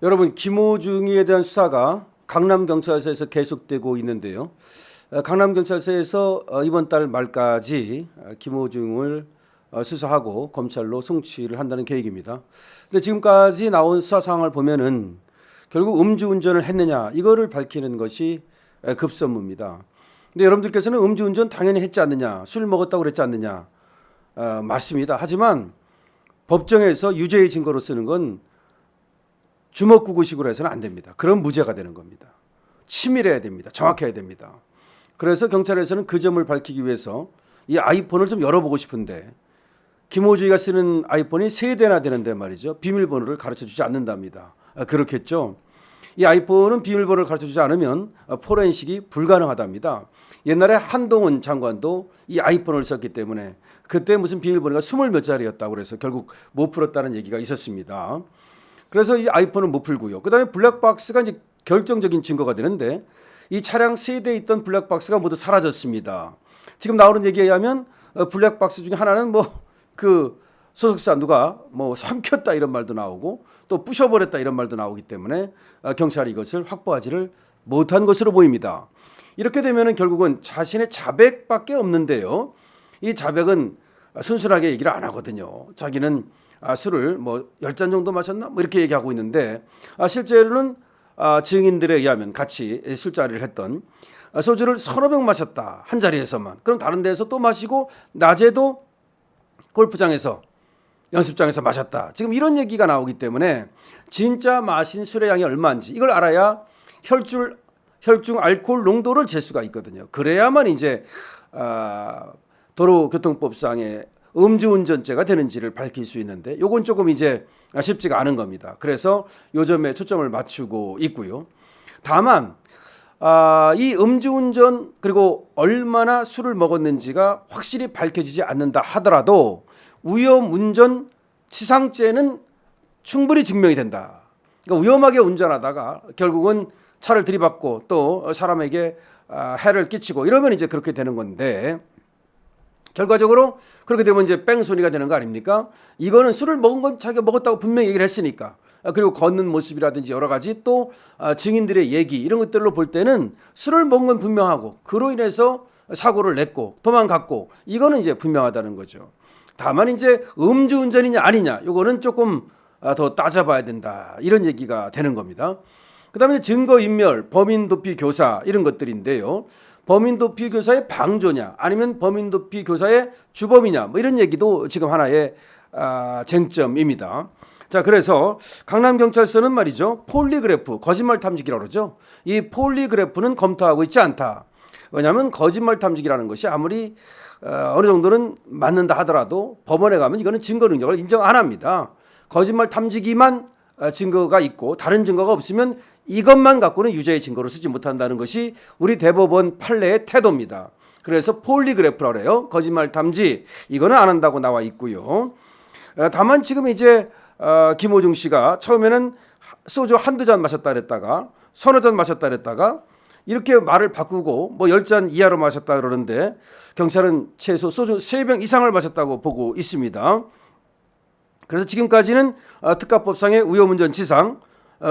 여러분 김호중이에 대한 수사가 강남 경찰서에서 계속되고 있는데요. 어, 강남 경찰서에서 어, 이번 달 말까지 어, 김호중을 어, 수사하고 검찰로 송치를 한다는 계획입니다. 근데 지금까지 나온 수사 상황을 보면은 결국 음주운전을 했느냐 이거를 밝히는 것이 에, 급선무입니다. 근데 여러분들께서는 음주운전 당연히 했지 않느냐 술 먹었다고 그랬지 않느냐 어, 맞습니다. 하지만 법정에서 유죄의 증거로 쓰는 건 주먹구구식으로 해서는 안 됩니다. 그런 무죄가 되는 겁니다. 치밀해야 됩니다. 정확해야 됩니다. 그래서 경찰에서는 그 점을 밝히기 위해서 이 아이폰을 좀 열어보고 싶은데 김호주이가 쓰는 아이폰이 세 대나 되는데 말이죠. 비밀번호를 가르쳐 주지 않는답니다. 아, 그렇겠죠. 이 아이폰은 비밀번호를 가르쳐 주지 않으면 어, 포렌식이 불가능하답니다. 옛날에 한동훈 장관도 이 아이폰을 썼기 때문에 그때 무슨 비밀번호가 스물 몇 자리였다고 그래서 결국 못 풀었다는 얘기가 있었습니다. 그래서 이 아이폰은 못 풀고요. 그다음에 블랙박스가 이제 결정적인 증거가 되는데 이 차량 세대에 있던 블랙박스가 모두 사라졌습니다. 지금 나오는 얘기에 의하면 어, 블랙박스 중에 하나는 뭐 그 소속사 누가 뭐 삼켰다 이런 말도 나오고 또 부셔버렸다 이런 말도 나오기 때문에 어, 경찰이 이것을 확보하지를 못한 것으로 보입니다. 이렇게 되면은 결국은 자신의 자백밖에 없는데요. 이 자백은 순순하게 얘기를 안 하거든요. 자기는 아, 술을 뭐 열 잔 정도 마셨나? 뭐 이렇게 얘기하고 있는데 아, 실제로는 아, 증인들에 의하면 같이 술자리를 했던 아, 소주를 서너 병 마셨다 한 자리에서만. 그럼 다른 데서 또 마시고 낮에도 골프장에서 연습장에서 마셨다. 지금 이런 얘기가 나오기 때문에 진짜 마신 술의 양이 얼마인지 이걸 알아야 혈중 혈중 알코올 농도를 잴 수가 있거든요. 그래야만 이제 아, 도로교통법상의 음주운전죄가 되는지를 밝힐 수 있는데 요건 조금 이제 쉽지가 않은 겁니다. 그래서 요점에 초점을 맞추고 있고요. 다만 아, 이 음주운전 그리고 얼마나 술을 먹었는지가 확실히 밝혀지지 않는다 하더라도 위험운전 치상죄는 충분히 증명이 된다. 그러니까 위험하게 운전하다가 결국은 차를 들이받고 또 사람에게 아, 해를 끼치고 이러면 이제 그렇게 되는 건데 결과적으로 그렇게 되면 이제 뺑소니가 되는 거 아닙니까? 이거는 술을 먹은 건 자기가 먹었다고 분명히 얘기를 했으니까. 아, 그리고 걷는 모습이라든지 여러 가지 또 아, 증인들의 얘기 이런 것들로 볼 때는 술을 먹은 건 분명하고 그로 인해서 사고를 냈고 도망갔고 이거는 이제 분명하다는 거죠. 다만 이제 음주운전이냐 아니냐 요거는 조금 아, 더 따져봐야 된다 이런 얘기가 되는 겁니다. 그다음에 증거인멸, 범인 도피 교사 이런 것들인데요. 범인도피 교사의 방조냐 아니면 범인도피 교사의 주범이냐 뭐 이런 얘기도 지금 하나의 아, 쟁점입니다. 자 그래서 강남경찰서는 말이죠 폴리그래프 거짓말 탐지기라고 그러죠. 이 폴리그래프는 검토하고 있지 않다. 왜냐하면 거짓말 탐지기라는 것이 아무리 어, 어느 정도는 맞는다 하더라도 법원에 가면 이거는 증거 능력을 인정 안 합니다. 거짓말 탐지기만 어, 증거가 있고 다른 증거가 없으면 이것만 갖고는 유죄의 증거로 쓰지 못한다는 것이 우리 대법원 판례의 태도입니다. 그래서 폴리그래프라고 해요. 거짓말 탐지 이거는 안 한다고 나와 있고요. 어, 다만 지금 이제 어, 김호중 씨가 처음에는 소주 한두 잔 마셨다 그랬다가 서너 잔 마셨다 그랬다가 이렇게 말을 바꾸고 뭐 열 잔 이하로 마셨다 그러는데 경찰은 최소 소주 세 병 이상을 마셨다고 보고 있습니다. 그래서 지금까지는 어, 특가법상의 위험운전 치상, 어,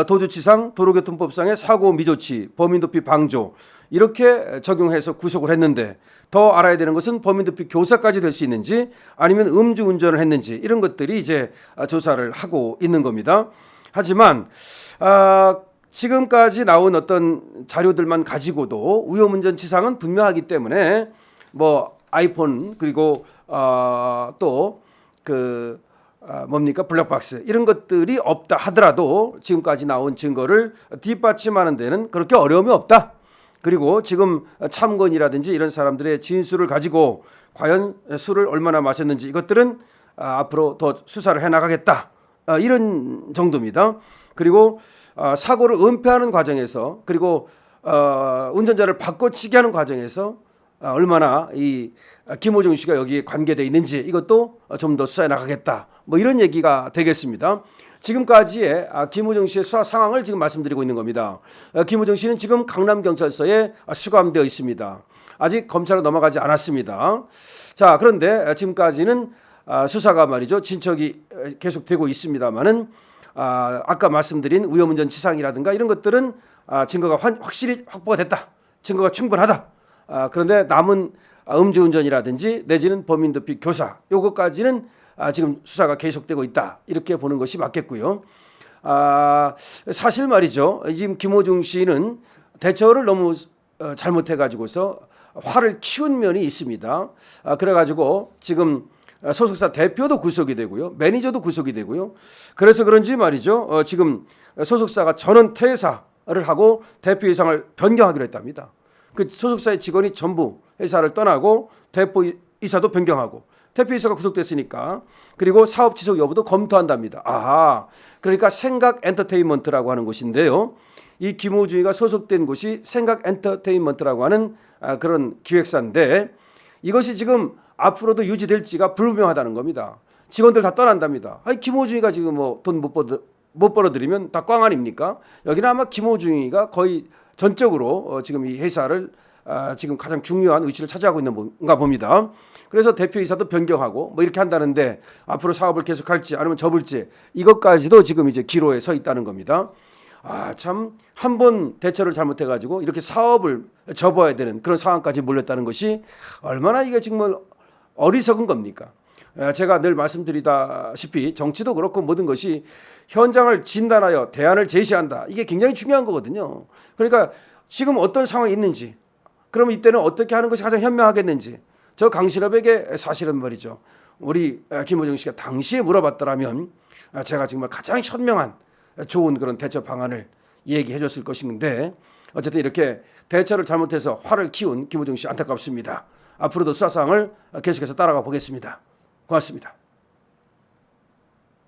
도주치상, 도로교통법상의 사고 미조치, 범인도피 방조 이렇게 적용해서 구속을 했는데 더 알아야 되는 것은 범인도피 교사까지 될 수 있는지 아니면 음주운전을 했는지 이런 것들이 이제 아, 조사를 하고 있는 겁니다. 하지만 아, 지금까지 나온 어떤 자료들만 가지고도 위험운전 치상은 분명하기 때문에 뭐 아이폰 그리고 어, 또그 아, 뭡니까 블랙박스 이런 것들이 없다 하더라도 지금까지 나온 증거를 뒷받침하는 데는 그렇게 어려움이 없다. 그리고 지금 참건이라든지 이런 사람들의 진술을 가지고 과연 술을 얼마나 마셨는지 이것들은 아, 앞으로 더 수사를 해 나가겠다. 아, 이런 정도입니다. 그리고 아, 사고를 은폐하는 과정에서 그리고 어, 운전자를 바꿔치기 하는 과정에서 아, 얼마나 이 김호중 씨가 여기에 관계돼 있는지 이것도 좀 더 수사해 나가겠다. 뭐 이런 얘기가 되겠습니다. 지금까지의 아, 김호중 씨의 수사 상황을 지금 말씀드리고 있는 겁니다. 아, 김호중 씨는 지금 강남경찰서에 수감되어 있습니다. 아직 검찰로 넘어가지 않았습니다. 자, 그런데 지금까지는 아, 수사가 말이죠. 진척이 계속되고 있습니다만은 아, 아까 말씀드린 위험운전 치상이라든가 이런 것들은 아, 증거가 환- 확실히 확보가 됐다. 증거가 충분하다. 아, 그런데 남은 아, 음주운전이라든지 내지는 범인 도피 교사 요것까지는 아, 지금 수사가 계속되고 있다. 이렇게 보는 것이 맞겠고요. 아, 사실 말이죠. 지금 김호중 씨는 대처를 너무 어, 잘못해 가지고서 화를 키운 면이 있습니다. 아, 그래 가지고 지금 어, 소속사 대표도 구속이 되고요. 매니저도 구속이 되고요. 그래서 그런지 말이죠. 어, 지금 소속사가 전원 퇴사를 하고 대표이상을 변경하기로 했답니다. 그 소속사의 직원이 전부 회사를 떠나고 대표 이사도 변경하고 대표 이사가 구속됐으니까 그리고 사업 지속 여부도 검토한답니다. 아하. 그러니까 생각 엔터테인먼트라고 하는 곳인데요. 이 김호중이가 소속된 곳이 생각 엔터테인먼트라고 하는 아, 그런 기획사인데 이것이 지금 앞으로도 유지될지가 불분명하다는 겁니다. 직원들 다 떠난답니다. 아니 김호중이가 지금 뭐 돈 못 벌, 못 벌어들이면 다 꽝 아닙니까? 여기는 아마 김호중이가 거의 전적으로 어, 지금 이 회사를 아, 지금 가장 중요한 위치를 차지하고 있는 건가 봅니다. 그래서 대표이사도 변경하고 뭐 이렇게 한다는데 앞으로 사업을 계속할지 아니면 접을지 이것까지도 지금 이제 기로에 서 있다는 겁니다. 아, 참, 한 번 대처를 잘못해가지고 이렇게 사업을 접어야 되는 그런 상황까지 몰렸다는 것이 얼마나 이게 정말 어리석은 겁니까? 에, 제가 늘 말씀드리다시피 정치도 그렇고 모든 것이 현장을 진단하여 대안을 제시한다. 이게 굉장히 중요한 거거든요. 그러니까 지금 어떤 상황이 있는지, 그럼 이때는 어떻게 하는 것이 가장 현명하겠는지, 저 강신업에게 사실은 말이죠. 우리 에, 김호정 씨가 당시에 물어봤더라면 아, 제가 정말 가장 현명한 좋은 그런 대처 방안을 얘기해 줬을 것인데 어쨌든 이렇게 대처를 잘못해서 화를 키운 김호중 씨 안타깝습니다. 앞으로도 수사 상황을 계속해서 따라가 보겠습니다. 고맙습니다.